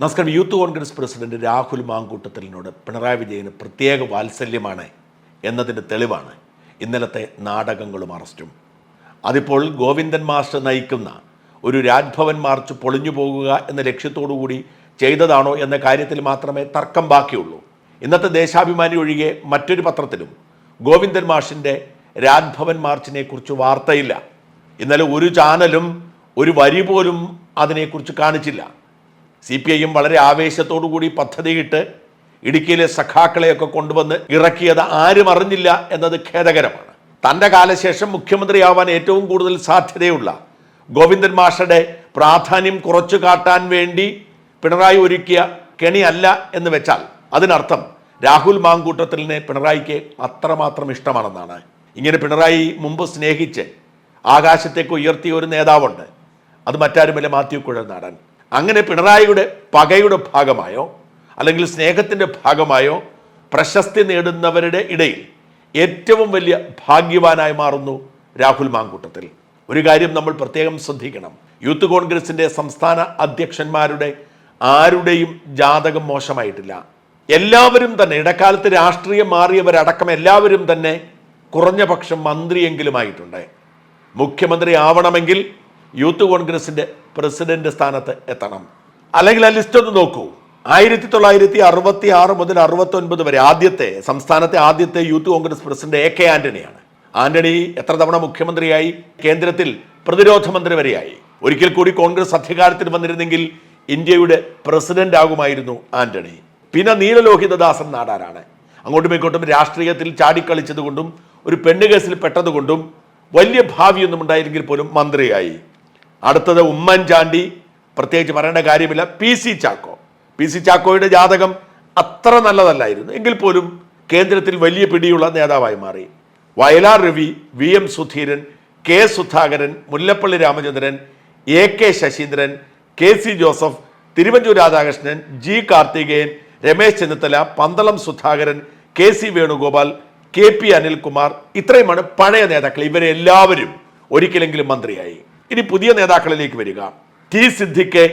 നമസ്കാരം. Youth Congress president Rahul മാങ്കൂട്ടത്തലിനോട് പിണറായി വിജയന് പ്രത്യേക വാത്സല്യമാണ് എന്നതിന്റെ തെളിവാണ് ഇന്നലത്തെ നാടകങ്ങളും അറസ്റ്റും. അതിപ്പോൾ ഗോവിന്ദൻ മാസ്റ്റർ നയിക്കുന്ന ഒരു രാജ്ഭവൻ മാർച്ച് പൊളിഞ്ഞു പോകുക എന്ന ലക്ഷ്യത്തോടു കൂടി ചെയ്തതാണോ എന്ന കാര്യത്തിൽ മാത്രമേ തർക്കം ബാക്കിയുള്ളൂ. ഇന്നത്തെ ദേശാഭിമാനി ഒഴികെ മറ്റൊരു പത്രത്തിലും ഗോവിന്ദൻ മാഷിന്റെ രാജ്ഭവൻ മാർച്ചിനെ കുറിച്ച് വാർത്തയില്ല. ഇന്നലെ ഒരു ചാനലും ഒരു വരി പോലും അതിനെക്കുറിച്ച് കാണിച്ചില്ല. സി പി ഐ എം വളരെ ആവേശത്തോടു കൂടി പദ്ധതിയിട്ട് ഇടുക്കിയിലെ സഖാക്കളെയൊക്കെ കൊണ്ടുവന്ന് ഇറക്കിയത് ആരും അറിഞ്ഞില്ല എന്നത് ഖേദകരമാണ്. തന്റെ കാലശേഷം മുഖ്യമന്ത്രിയാവാൻ ഏറ്റവും കൂടുതൽ സാധ്യതയുള്ള ഗോവിന്ദൻ മാഷയുടെ പ്രാധാന്യം കുറച്ചു കാട്ടാൻ വേണ്ടി പിണറായി ഒരുക്കിയ കെണിയല്ല എന്ന് വെച്ചാൽ അതിനർത്ഥം രാഹുൽ മാങ്കൂട്ടത്തിലിനെ പിണറായിക്ക് അത്രമാത്രം ഇഷ്ടമാണെന്നാണ്. ഇങ്ങനെ പിണറായി മുമ്പ് സ്നേഹിച്ച് ആകാശത്തേക്ക് ഉയർത്തിയ ഒരു നേതാവുണ്ട്. അത് മറ്റാരുമല്ല മാത്യു കുഴൽനാടൻ. അങ്ങനെ പിണറായിയുടെ പകയുടെ ഭാഗമായോ അല്ലെങ്കിൽ സ്നേഹത്തിന്റെ ഭാഗമായോ പ്രശസ്തി നേടുന്നവരുടെ ഇടയിൽ ഏറ്റവും വലിയ ഭാഗ്യവാനായി മാറുന്നു രാഹുൽ മാങ്കൂട്ടത്തിൽ. ഒരു കാര്യം നമ്മൾ പ്രത്യേകം ശ്രദ്ധിക്കണം. യൂത്ത് കോൺഗ്രസിന്റെ സംസ്ഥാന അധ്യക്ഷന്മാരുടെ ആരുടെയും ജാതകം മോശമായിട്ടില്ല. എല്ലാവരും തന്നെ ഇടക്കാലത്ത് രാഷ്ട്രീയം മാറിയവരടക്കം എല്ലാവരും തന്നെ കുറഞ്ഞ പക്ഷം മന്ത്രിയെങ്കിലുമായിട്ടുണ്ട്. മുഖ്യമന്ത്രി ആവണമെങ്കിൽ യൂത്ത് കോൺഗ്രസിന്റെ പ്രസിഡന്റ് സ്ഥാനത്ത് എത്തണം. അല്ലെങ്കിൽ ആ ലിസ്റ്റ് ഒന്ന് നോക്കൂ. ആയിരത്തി തൊള്ളായിരത്തി അറുപത്തി ആറ് മുതൽ അറുപത്തി ഒൻപത് വരെ ആദ്യത്തെ സംസ്ഥാനത്തെ ആദ്യത്തെ Youth Congress president A K ആന്റണിയാണ്. Antony എത്ര തവണ മുഖ്യമന്ത്രിയായി? കേന്ദ്രത്തിൽ പ്രതിരോധ മന്ത്രി വരെയായി. ഒരിക്കൽ കൂടി കോൺഗ്രസ് അധികാരത്തിൽ വന്നിരുന്നെങ്കിൽ ഇന്ത്യയുടെ പ്രസിഡന്റ് ആകുമായിരുന്നു ആന്റണി. പിന്നെ നീലലോഹിതദാസൻ നാടാരാണ്. അങ്ങോട്ടും ഇങ്ങോട്ടും രാഷ്ട്രീയത്തിൽ ചാടിക്കളിച്ചതുകൊണ്ടും ഒരു പെണ്ണുകേസിൽ പെട്ടതുകൊണ്ടും വലിയ ഭാവിയൊന്നും ഉണ്ടായില്ലെങ്കിൽ പോലും മന്ത്രിയായി. അടുത്തത് ഉമ്മൻചാണ്ടി. പ്രത്യേകിച്ച് പറയേണ്ട കാര്യമില്ല. P C Chacko. P C ചാക്കോയുടെ ജാതകം അത്ര നല്ലതല്ലായിരുന്നു. എങ്കിൽ പോലും കേന്ദ്രത്തിൽ വലിയ പിടിയുള്ള നേതാവായി മാറി. Vayalar Ravi V M Sudheeran K Sudhakaran Mullappally Ramachandran A K Saseendran K C Joseph Thiruvanchoor Radhakrishnan G Karthikeyan Ramesh Chennithala Pandalam Sudhakaran K C Venugopal K P Anilkumar. ഇത്രയുമാണ് പഴയ നേതാക്കൾ. ഇവരെല്ലാവരും ഒരിക്കലെങ്കിലും മന്ത്രിയായി. ഇനി പുതിയ നേതാക്കളിലേക്ക് വരിക. T Siddique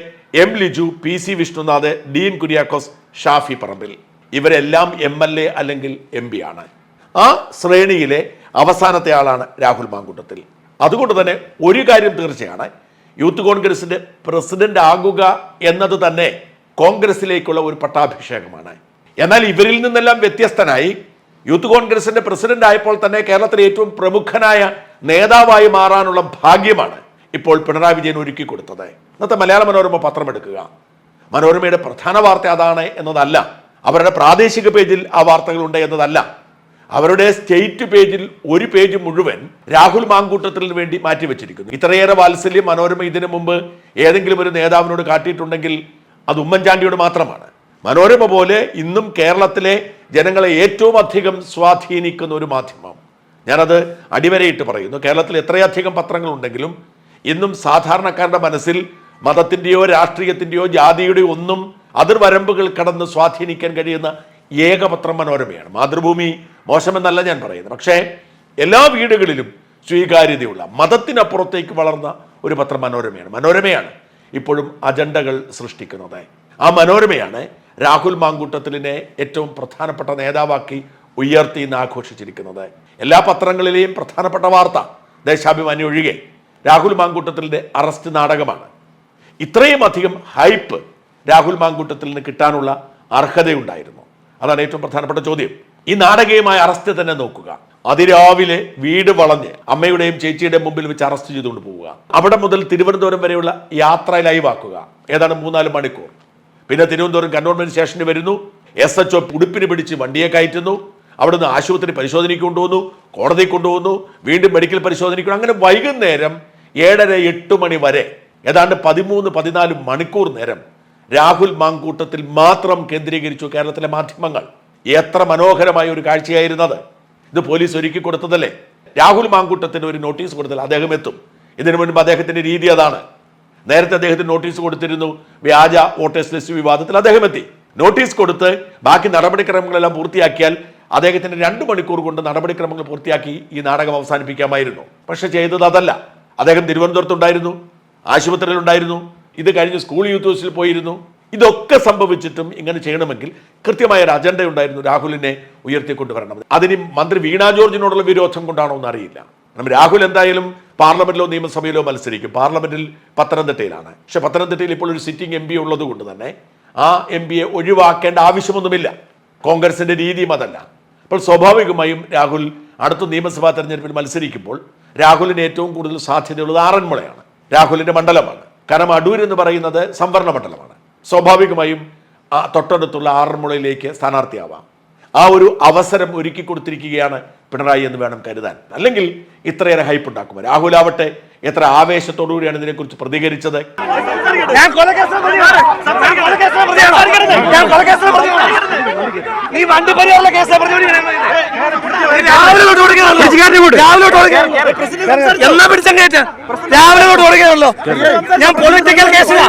M Liju P C Vishnunath Dean Kuriakose Shafi Parambil. ഇവരെല്ലാം എം എൽ എ അല്ലെങ്കിൽ എം പി ആണ്. ആ ശ്രേണിയിലെ അവസാനത്തെ ആളാണ് രാഹുൽ മാങ്കൂട്ടത്തിൽ. അതുകൊണ്ട് തന്നെ ഒരു കാര്യം തീർച്ചയാണ്. യൂത്ത് കോൺഗ്രസിന്റെ പ്രസിഡന്റ് ആകുക എന്നത് തന്നെ കോൺഗ്രസിലേക്കുള്ള ഒരു പട്ടാഭിഷേകമാണ്. എന്നാൽ ഇവരിൽ നിന്നെല്ലാം വ്യത്യസ്തനായി യൂത്ത് കോൺഗ്രസിന്റെ പ്രസിഡന്റ് ആയപ്പോൾ തന്നെ കേരളത്തിലെ ഏറ്റവും പ്രമുഖനായ നേതാവായി മാറാനുള്ള ഭാഗ്യമാണ് ഇപ്പോൾ പിണറായി വിജയൻ ഒരുക്കി കൊടുത്തത്. ഇന്നത്തെ മലയാള മനോരമ പത്രം എടുക്കുക. മനോരമയുടെ പ്രധാന വാർത്ത അതാണ് എന്നതല്ല. അവരുടെ പ്രാദേശിക പേജിൽ ആ വാർത്തകളുണ്ട് എന്നതല്ല. അവരുടെ സ്റ്റേറ്റ് പേജിൽ ഒരു പേജ് മുഴുവൻ രാഹുൽ മാങ്കൂട്ടത്തിന് വേണ്ടി മാറ്റിവെച്ചിരിക്കുന്നു ഇത്രയേറെ വാത്സല്യം മനോരമ ഇതിനു മുമ്പ് ഏതെങ്കിലും ഒരു നേതാവിനോട് കാട്ടിയിട്ടുണ്ടെങ്കിൽ അത് ഉമ്മൻചാണ്ടിയോട് മാത്രമാണ്. മനോരമ പോലെ ഇന്നും കേരളത്തിലെ ജനങ്ങളെ ഏറ്റവും അധികം സ്വാധീനിക്കുന്ന ഒരു മാധ്യമം. ഞാനത് അടിവരയിട്ട് പറയുന്നു. കേരളത്തിൽ എത്രയധികം പത്രങ്ങളുണ്ടെങ്കിലും ഇന്നും സാധാരണക്കാരുടെ മനസ്സിൽ മതത്തിന്റെയോ രാഷ്ട്രീയത്തിന്റെയോ ജാതിയുടെയോ ഒന്നും അതിർവരമ്പുകൾ കടന്ന് സ്വാധീനിക്കാൻ കഴിയുന്ന ഏകപത്രം മനോരമയാണ്. മാതൃഭൂമി മോശമെന്നല്ല ഞാൻ പറയുന്നത്. പക്ഷേ എല്ലാ വീടുകളിലും സ്വീകാര്യതയുള്ള മതത്തിനപ്പുറത്തേക്ക് വളർന്ന ഒരു പത്രം മനോരമയാണ്. മനോരമയാണ് ഇപ്പോഴും അജണ്ടകൾ സൃഷ്ടിക്കുന്നത്. ആ മനോരമയാണ് രാഹുൽ മാങ്കൂട്ടത്തിലിനെ ഏറ്റവും പ്രധാനപ്പെട്ട നേതാവാക്കി ഉയർത്തി ഇന്ന് ആഘോഷിച്ചിരിക്കുന്നത്. എല്ലാ പത്രങ്ങളിലെയും പ്രധാനപ്പെട്ട വാർത്ത ദേശാഭിമാനി ഒഴികെ രാഹുൽ മാങ്കൂട്ടത്തിലിന്റെ അറസ്റ്റ് നാടകമാണ്. ഇത്രയും അധികം ഹൈപ്പ് രാഹുൽ മാങ്കൂട്ടത്തിൽ കിട്ടാനുള്ള അർഹതയുണ്ടായിരുന്നു. അതാണ് ഏറ്റവും പ്രധാനപ്പെട്ട ചോദ്യം. ഈ നാടകീയമായ അറസ്റ്റ് തന്നെ നോക്കുക. അതിരാവിലെ വീട് വളഞ്ഞ് അമ്മയുടെയും ചേച്ചിയുടെയും മുമ്പിൽ വെച്ച് അറസ്റ്റ് ചെയ്തുകൊണ്ട് പോവുക. അവിടെ മുതൽ തിരുവനന്തപുരം വരെയുള്ള യാത്ര ലൈവാക്കുക. ഏതാണ്ട് മൂന്നാൽ മണിക്കൂർ. പിന്നെ തിരുവനന്തപുരം കന്റോൺമെന്റ് സ്റ്റേഷനിൽ വരുന്നു. എസ് എച്ച് ഒ ഉടുപ്പിന് പിടിച്ച് വണ്ടിയെ കയറ്റുന്നു. അവിടുന്ന് ആശുപത്രി പരിശോധനയ്ക്ക് കൊണ്ടുപോകുന്നു കോടതി കൊണ്ടുപോകുന്നു വീണ്ടും മെഡിക്കൽ പരിശോധനയ്ക്ക് അങ്ങനെ വൈകുന്നേരം ഏഴര എട്ട് മണി വരെ ഏതാണ്ട് പതിമൂന്ന് പതിനാല് മണിക്കൂർ നേരം രാഹുൽ മാങ്കൂട്ടത്തിൽ മാത്രം കേന്ദ്രീകരിച്ചു കേരളത്തിലെ മാധ്യമങ്ങൾ. എത്ര മനോഹരമായ ഒരു കാഴ്ചയായിരുന്നത്. ഇത് പോലീസ് ഒരുക്കി കൊടുത്തതല്ലേ? രാഹുൽ മാങ്കൂട്ടത്തിന് ഒരു നോട്ടീസ് കൊടുത്താൽ അദ്ദേഹം എത്തും. ഇതിനു മുൻപ് അദ്ദേഹത്തിന്റെ രീതി അതാണ്. നേരത്തെ അദ്ദേഹത്തിന് നോട്ടീസ് കൊടുത്തിരുന്നു വ്യാജ വോട്ടേഴ്സ് ലിസ്റ്റ് വിവാദത്തിൽ അദ്ദേഹം എത്തി. നോട്ടീസ് കൊടുത്ത് ബാക്കി നടപടിക്രമങ്ങളെല്ലാം പൂർത്തിയാക്കിയാൽ അദ്ദേഹത്തിന് രണ്ട് മണിക്കൂർ കൊണ്ട് നടപടിക്രമങ്ങൾ പൂർത്തിയാക്കി ഈ നാടകം അവസാനിപ്പിക്കാമായിരുന്നു. പക്ഷെ ചെയ്തത് അതല്ല. അദ്ദേഹം തിരുവനന്തപുരത്തുണ്ടായിരുന്നു ആശുപത്രിയിലുണ്ടായിരുന്നു ഇത് കഴിഞ്ഞ് സ്കൂൾ യൂത്ത് ഹൗസിൽ പോയിരുന്നു. ഇതൊക്കെ സംഭവിച്ചിട്ടും ഇങ്ങനെ ചെയ്യണമെങ്കിൽ കൃത്യമായ ഒരു അജണ്ട ഉണ്ടായിരുന്നു രാഹുലിനെ ഉയർത്തിക്കൊണ്ടുവരണം അതിന് മന്ത്രി വീണാ ജോർജിനോടുള്ള വിരോധം കൊണ്ടാണോ എന്ന് അറിയില്ല. കാരണം രാഹുൽ എന്തായാലും പാർലമെന്റിലോ നിയമസഭയിലോ മത്സരിക്കും. പാർലമെന്റിൽ പത്തനംതിട്ടയിലാണ്. പക്ഷെ പത്തനംതിട്ടയിൽ ഇപ്പോൾ ഒരു സിറ്റിംഗ് എം പി ഉള്ളത് കൊണ്ട് തന്നെ ആ എം പിയെ ഒഴിവാക്കേണ്ട ആവശ്യമൊന്നുമില്ല. കോൺഗ്രസിന്റെ രീതിയും അതല്ല. അപ്പോൾ സ്വാഭാവികമായും രാഹുൽ അടുത്ത നിയമസഭാ തെരഞ്ഞെടുപ്പിൽ മത്സരിക്കുമ്പോൾ രാഹുലിന് ഏറ്റവും കൂടുതൽ സാധ്യതയുള്ളത് ആറന്മുളയാണ്. രാഹുലിന്റെ മണ്ഡലമാണ്. കാരണം അടൂർ എന്ന് പറയുന്നത് സംവരണ മണ്ഡലമാണ്. സ്വാഭാവികമായും തൊട്ടടുത്തുള്ള ആറന്മുളയിലേക്ക് സ്ഥാനാർത്ഥിയാവാം. ആ ഒരു അവസരം ഒരുക്കി കൊടുത്തിരിക്കുകയാണ് പിണറായി എന്ന് വേണം കരുതാൻ. അല്ലെങ്കിൽ ഇത്രയേറെ ഹൈപ്പ് ഉണ്ടാക്കും രാഹുലാവട്ടെ എത്ര ആവേശത്തോടുകൂടിയാണ് ഇതിനെക്കുറിച്ച് പ്രതികരിച്ചത്? ഈ വണ്ടി പരിഹാരമുള്ള കേസിലെ ഞാൻ പറയുന്നത്. രാവിലെ തൊട്ട് കൊടുക്കണല്ലോ രാവിലെ എന്നാ പിടിച്ചങ്ങേറ്റ് രാവിലെ തൊട്ട് കൊടുക്കണല്ലോ ഞാൻ പൊളിറ്റിക്കൽ കേസിലാ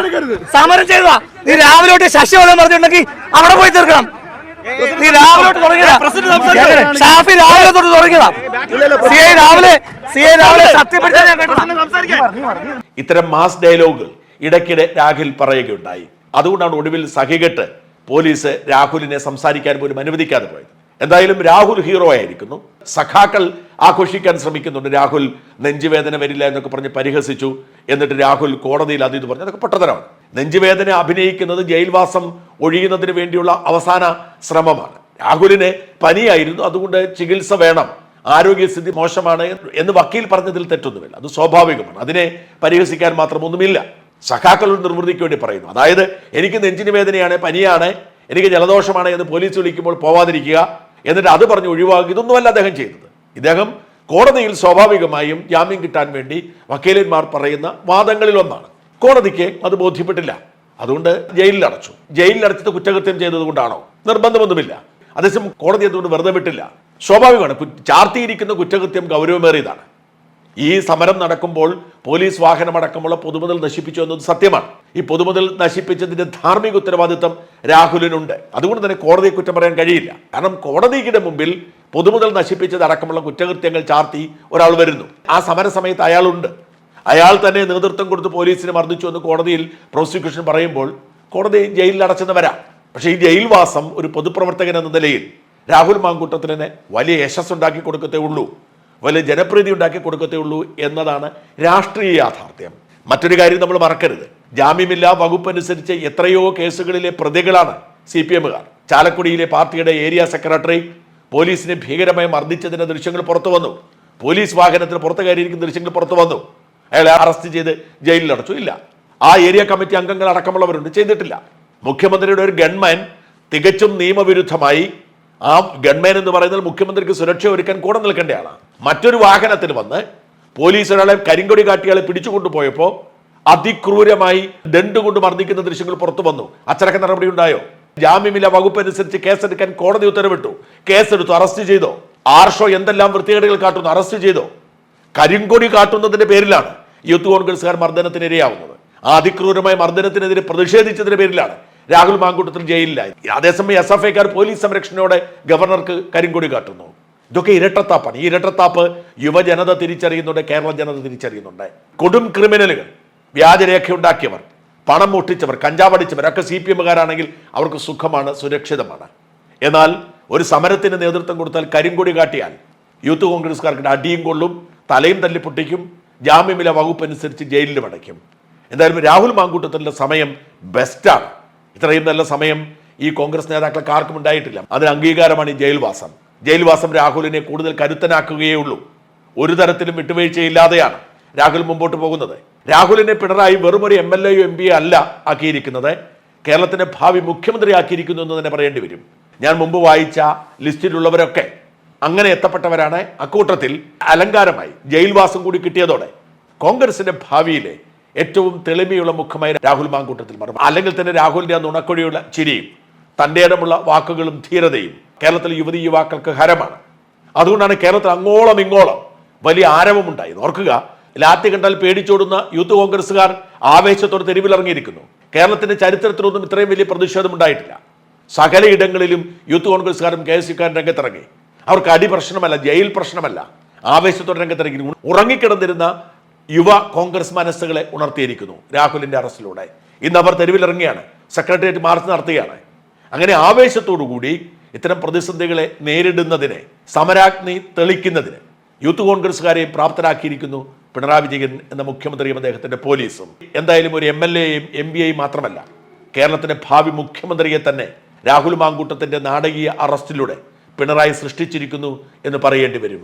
സമരം ചെയ്തതാ. നീ രാവിലെ തൊട്ട് ശശി വല്ലതും പറഞ്ഞിട്ടുണ്ടെങ്കിൽ അവിടെ പോയി തീർക്കണം. നീ രാവിലെ തൊട്ട് തുടങ്ങിയതാ. ഷാഫി രാവിലെ തൊട്ട് തുടങ്ങിയതാ. സി ഐ രാവിലെ സി ഐ രാവിലെ സത്യപ്പെടുത്താൻ. ഇത്തരം മാസ് ഡയലോഗ് ഇടയ്ക്കിടെ രാഹുൽ പറയുകയുണ്ടായി. അതുകൊണ്ടാണ് ഒടുവിൽ സഹികെട്ട് പോലീസ് രാഹുലിനെ സംസാരിക്കാൻ പോലും അനുവദിക്കാതെ പോയത്. എന്തായാലും രാഹുൽ ഹീറോ ആയിരിക്കുന്നു. സഖാക്കൾ ആഘോഷിക്കാൻ ശ്രമിക്കുന്നുണ്ട്. രാഹുൽ നെഞ്ചുവേദന വരില്ല എന്നൊക്കെ പറഞ്ഞ് പരിഹസിച്ചു. എന്നിട്ട് രാഹുൽ കോടതിയിൽ അത് ഇത് പറഞ്ഞു അതൊക്കെ പൊട്ടത്തരമാണ്. നെഞ്ചുവേദന അഭിനയിക്കുന്നത് ജയിൽവാസം ഒഴിയുന്നതിന് വേണ്ടിയുള്ള അവസാന ശ്രമമാണ്. രാഹുലിന് പനിയായിരുന്നു. അതുകൊണ്ട് ചികിത്സ വേണം. ആരോഗ്യസ്ഥിതി മോശമാണ് എന്ന് വക്കീൽ പറഞ്ഞതിൽ തെറ്റൊന്നുമില്ല. അത് സ്വാഭാവികമാണ്. അതിനെ പരിഹസിക്കാൻ മാത്രമൊന്നുമില്ല സഖാക്കളുടെ നിർവൃതിക്ക് വേണ്ടി പറയുന്നു. അതായത് എനിക്ക് നെഞ്ചിന് വേദനയാണ് പനിയാണ് എനിക്ക് ജലദോഷമാണ് എന്ന് പോലീസ് വിളിക്കുമ്പോൾ പോവാതിരിക്കുക. എന്നിട്ട് അത് പറഞ്ഞ് ഒഴിവാക്കുക ഇതൊന്നുമല്ല അദ്ദേഹം ചെയ്തത്. ഇദ്ദേഹം കോടതിയിൽ സ്വാഭാവികമായും ജാമ്യം കിട്ടാൻ വേണ്ടി വക്കീലന്മാർ പറയുന്ന വാദങ്ങളിൽ ഒന്നാണ്. കോടതിക്ക് അത് ബോധ്യപ്പെട്ടില്ല. അതുകൊണ്ട് ജയിലിൽ അടച്ചു ജയിലിൽ അടച്ചത് കുറ്റകൃത്യം ചെയ്തതുകൊണ്ടാണോ? നിർബന്ധമൊന്നുമില്ല. അതേസമയം കോടതി അതുകൊണ്ട് വെറുതെ വിട്ടില്ല. സ്വാഭാവികമാണ്. ചാർത്തിയിരിക്കുന്ന കുറ്റകൃത്യം ഗൗരവമേറിയതാണ്. ഈ സമരം നടക്കുമ്പോൾ പോലീസ് വാഹനമടക്കമുള്ള പൊതുമുതൽ നശിപ്പിച്ചു എന്നത് സത്യമാണ്. ഈ പൊതുമുതൽ നശിപ്പിച്ചതിന്റെ ധാർമ്മിക ഉത്തരവാദിത്തം രാഹുലിനുണ്ട്. അതുകൊണ്ട് തന്നെ കോടതിയെ കുറ്റം പറയാൻ കഴിയില്ല. കാരണം കോടതിയുടെ മുമ്പിൽ പൊതുമുതൽ നശിപ്പിച്ചത് അടക്കമുള്ള കുറ്റകൃത്യങ്ങൾ ചാർത്തി ഒരാൾ വരുന്നു. ആ സമര സമയത്ത് അയാളുണ്ട്. അയാൾ തന്നെ നേതൃത്വം കൊടുത്ത് പോലീസിനെ മർദ്ദിച്ചു എന്ന് കോടതിയിൽ പ്രോസിക്യൂഷൻ പറയുമ്പോൾ കോടതി ജയിലിൽ അടച്ചെന്ന് വരാം പക്ഷേ ഈ ജയിൽവാസം ഒരു പൊതുപ്രവർത്തകൻ എന്ന നിലയിൽ രാഹുൽ മാങ്കൂട്ടത്തിന് വലിയ യശസ് ഉണ്ടാക്കി കൊടുക്കത്തേ ഉള്ളൂ. വലിയ ജനപ്രീതി ഉണ്ടാക്കി കൊടുക്കത്തേ ഉള്ളൂ എന്നതാണ് രാഷ്ട്രീയ യാഥാർത്ഥ്യം. മറ്റൊരു കാര്യം നമ്മൾ മറക്കരുത്. ജാമ്യമില്ലാ വകുപ്പ് അനുസരിച്ച് എത്രയോ കേസുകളിലെ പ്രതികളാണ് സി പി എമ്മുകാർ. ചാലക്കുടിയിലെ പാർട്ടിയുടെ ഏരിയ സെക്രട്ടറി പോലീസിനെ ഭീകരമായി മർദ്ദിച്ചതിന്റെ ദൃശ്യങ്ങൾ പുറത്തു വന്നു. പോലീസ് വാഹനത്തിന് പുറത്ത് കയറിയിരിക്കുന്ന ദൃശ്യങ്ങൾ പുറത്തു വന്നു. അയാളെ അറസ്റ്റ് ചെയ്ത് ജയിലിൽ അടച്ചു. ഇല്ല. ആ ഏരിയ കമ്മിറ്റി അംഗങ്ങൾ അടക്കമുള്ളവരുണ്ട്. ചെയ്തിട്ടില്ല. മുഖ്യമന്ത്രിയുടെ ഒരു ഗൺമാൻ തികച്ചും നിയമവിരുദ്ധമായി ആ ഗൺമാൻ എന്ന് പറയുന്നത് മുഖ്യമന്ത്രിക്ക് സുരക്ഷ ഒരുക്കാൻ കൂടെ നിൽക്കേണ്ട ആളാണ്. മറ്റൊരു വാഹനത്തിൽ വന്ന് പോലീസ് ഒരാളെ കരിങ്കൊടി കാട്ടിയാളെ പിടിച്ചുകൊണ്ടുപോയപ്പോൾ അതിക്രൂരമായി ദണ്ട് കൊണ്ട് മർദ്ദിക്കുന്ന ദൃശ്യങ്ങൾ പുറത്തു വന്നു. അച്ചടക്ക നടപടി ഉണ്ടായോ? ജാമ്യമില്ല വകുപ്പ് അനുസരിച്ച് കേസെടുക്കാൻ കോടതി ഉത്തരവിട്ടു. കേസെടുത്തു അറസ്റ്റ് ചെയ്തോ. ആർഷോ എന്തെല്ലാം വൃത്തികേടുകൾ കാട്ടുന്നു അറസ്റ്റ് ചെയ്തോ. കരിങ്കൊടി കാട്ടുന്നതിന്റെ പേരിലാണ് യൂത്ത് കോൺഗ്രസ്സുകാർ മർദ്ദനത്തിനിരയാവുന്നത് ആ അതിക്രൂരമായ മർദ്ദനത്തിനെതിരെ പ്രതിഷേധിച്ചതിന്റെ പേരിലാണ് രാഹുൽ മാങ്കൂട്ടത്തിൽ ജയിലിലായി അതേസമയം എസ് എഫ് ഐക്കാർ പോലീസ് സംരക്ഷണയോടെ ഗവർണർക്ക് കരിങ്കൊടി കാട്ടുന്നു. ഇതൊക്കെ ഇരട്ടത്താപ്പാണ്. ഈ ഇരട്ടത്താപ്പ് യുവജനത തിരിച്ചറിയുന്നുണ്ട് കേരള ജനത തിരിച്ചറിയുന്നുണ്ട്. കൊടും ക്രിമിനലുകൾ വ്യാജരേഖ ഉണ്ടാക്കിയവർ പണം മുട്ടിച്ചവർ കഞ്ചാവടിച്ചവർ ഒക്കെ സി പി എമ്മുകാരാണെങ്കിൽ അവർക്ക് സുഖമാണ് സുരക്ഷിതമാണ്. എന്നാൽ ഒരു സമരത്തിന് നേതൃത്വം കൊടുത്താൽ കരിങ്കൊടി കാട്ടിയാൽ യൂത്ത് കോൺഗ്രസ്സുകാർക്ക് അടിയും കൊള്ളും തലയും തല്ലി പൊട്ടിക്കും ജാമ്യമില്ല വകുപ്പ് അനുസരിച്ച് ജയിലിൽ അടയ്ക്കും എന്തായാലും രാഹുൽ മാങ്കൂട്ടത്തിന്റെ സമയം ബെസ്റ്റാണ് ഇത്രയും നല്ല സമയം ഈ കോൺഗ്രസ് നേതാക്കൾക്ക് ആർക്കും ഉണ്ടായിട്ടില്ല. അതിന് അംഗീകാരമാണ് ഈ ജയിൽവാസം. ജയിൽവാസം രാഹുലിനെ കൂടുതൽ കരുത്തനാക്കുകയേ ഉള്ളൂ. ഒരു തരത്തിലും വിട്ടുവീഴ്ചയില്ലാതെയാണ് രാഹുൽ മുമ്പോട്ട് പോകുന്നത്. രാഹുലിനെ പിണറായി വെറുമൊരു എം എൽ എയോ എം പി അല്ല ആക്കിയിരിക്കുന്നത്. കേരളത്തിന്റെ ഭാവി മുഖ്യമന്ത്രി ആക്കിയിരിക്കുന്നു എന്ന് തന്നെ പറയേണ്ടി വരും. ഞാൻ മുമ്പ് വായിച്ച ലിസ്റ്റിലുള്ളവരൊക്കെ അങ്ങനെ എത്തപ്പെട്ടവരാണ് അക്കൂട്ടത്തിൽ അലങ്കാരമായി ജയിൽവാസം കൂടി കിട്ടിയതോടെ കോൺഗ്രസിന്റെ ഭാവിയിലെ ഏറ്റവും തെളിമയുള്ള മുഖമായി രാഹുൽ മാങ്കൂട്ടത്തിൽ മാറും അല്ലെങ്കിൽ തന്നെ രാഹുലിന്റെ ആ നുണക്കൊടിയുള്ള ചിരിയും തന്റെ ഇടമുള്ള വാക്കുകളും ധീരതയും കേരളത്തിലെ യുവതി യുവാക്കൾക്ക് ഹരമാണ്. അതുകൊണ്ടാണ് കേരളത്തിൽ അങ്ങോളം ഇങ്ങോളം വലിയ ആരവമുണ്ടായത്. ഓർക്കുക ലാത്തി കണ്ടാൽ പേടിച്ചോടുന്ന യൂത്ത് കോൺഗ്രസ്സുകാർ ആവേശത്തോടെ തെരുവിലിറങ്ങിയിരിക്കുന്നു. കേരളത്തിന്റെ ചരിത്രത്തിലൊന്നും ഇത്രയും വലിയ പ്രതിഷേധം ഉണ്ടായിട്ടില്ല. സകല ഇടങ്ങളിലും യൂത്ത് കോൺഗ്രസ്സുകാരും കെ എസ് യുക്കാരും രംഗത്തിറങ്ങി. അവർക്ക് അടി പ്രശ്നമല്ല ജയിൽ പ്രശ്നമല്ല. ആവേശത്തോടെ രംഗത്തിറങ്ങി. ഉറങ്ങിക്കിടന്നിരുന്ന യുവ കോൺഗ്രസ് മനസ്സുകളെ ഉണർത്തിയിരിക്കുന്നു രാഹുലിന്റെ അറസ്റ്റിലൂടെ. ഇന്ന് അവർ തെരുവിലിറങ്ങിയാണ്. സെക്രട്ടേറിയറ്റ് മാർച്ച് നടത്തുകയാണ്. അങ്ങനെ ആവേശത്തോടു കൂടി ഇത്തരം പ്രതിസന്ധികളെ നേരിടുന്നതിനെ സമരാഗ്നി തെളിക്കുന്നതിന് യൂത്ത് കോൺഗ്രസ്സുകാരെയും പ്രാപ്തരാക്കിയിരിക്കുന്നു പിണറായി വിജയൻ എന്ന മുഖ്യമന്ത്രിയും അദ്ദേഹത്തിന്റെ പോലീസും. എന്തായാലും ഒരു എം എൽ എയും എം പി ഐയും മാത്രമല്ല കേരളത്തിന്റെ ഭാവി മുഖ്യമന്ത്രിയെ തന്നെ രാഹുൽ മാങ്കൂട്ടത്തിന്റെ നാടകീയ അറസ്റ്റിലൂടെ പിണറായി സൃഷ്ടിച്ചിരിക്കുന്നു എന്ന് പറയേണ്ടി വരും.